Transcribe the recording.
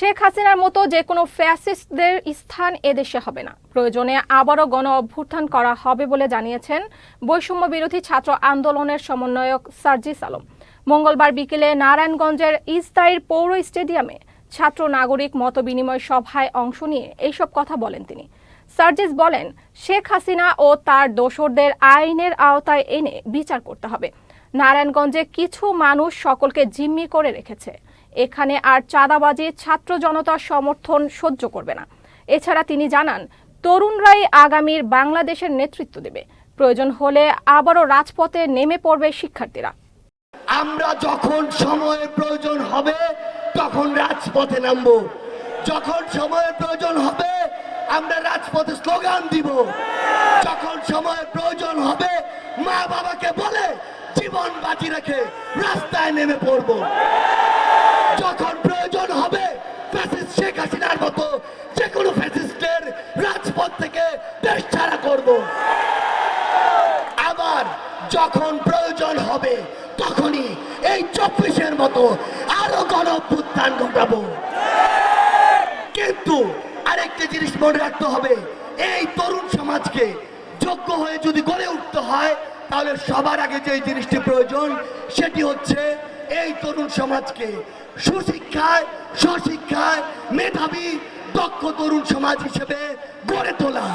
শেখ হাসিনার মতো যে কোনো ফ্যাসিস্টদের স্থান এদেশে হবে না। প্রয়োজনে আবারও গণ অভ্যুত্থান করা হবে বলে জানিয়েছেন বৈষম্য বিরোধী ছাত্র আন্দোলনের সমন্বয়ক সার্জিস আলম। মঙ্গলবার বিকেলে নারায়ণগঞ্জের ইস্তাইর পৌর স্টেডিয়ামে ছাত্র নাগরিক মতবিনিময় সভায় অংশ নিয়ে এইসব কথা বলেন তিনি। সার্জিস বলেন, শেখ হাসিনা ও তার দোসরদের আইনের আওতায় এনে বিচার করতে হবে। নারায়ণগঞ্জে কিছু মানুষ সকলকে জিম্মি করে রেখেছে। এখানে আর চাঁদাবাজি, ছাত্র জনতার সমর্থন সহ্য করবে না। এছাড়া তিনি জানান, তরুণরাই আগামীর বাংলাদেশের নেতৃত্ব দেবে। প্রয়োজন হলে আবারও রাজপথে নেমে পড়বে শিক্ষার্থীরা। আমরা যখন সময়ের প্রয়োজন হবে, তখন রাজপথে নামবো। যখন সময়ের প্রয়োজন হবে, আমরা রাজপথে স্লোগান দিব। যখন সময়ের প্রয়োজন হবে মা বাবাকে বলে জীবন বাজি রেখে রাস্তায় নেমে পড়ব। যখন প্রয়োজন হবে ফ্যাসিস্ট শেখ হাসিনার মতো যে কোনো ফ্যাসিস্টের রাজপথ থেকে দেশ ছাড়া করব। আবার যখন প্রয়োজন হবে, তখনই এই চব্বিশের মতো আরও গণ অভ্যুত্থান ঘটাবো। কিন্তু আরেকটা জিনিস মনে রাখতে হবে, এই তরুণ সমাজকে যোগ্য হয়ে যদি গড়ে উঠতে হয় তাহলে সবার আগে যে জিনিসটি প্রয়োজন, সেটি হচ্ছে এই তরুণ সমাজকে সুশিক্ষায়, স্বশিক্ষায় মেধাবী, দক্ষ তরুণ সমাজ হিসেবে গড়ে তোলা।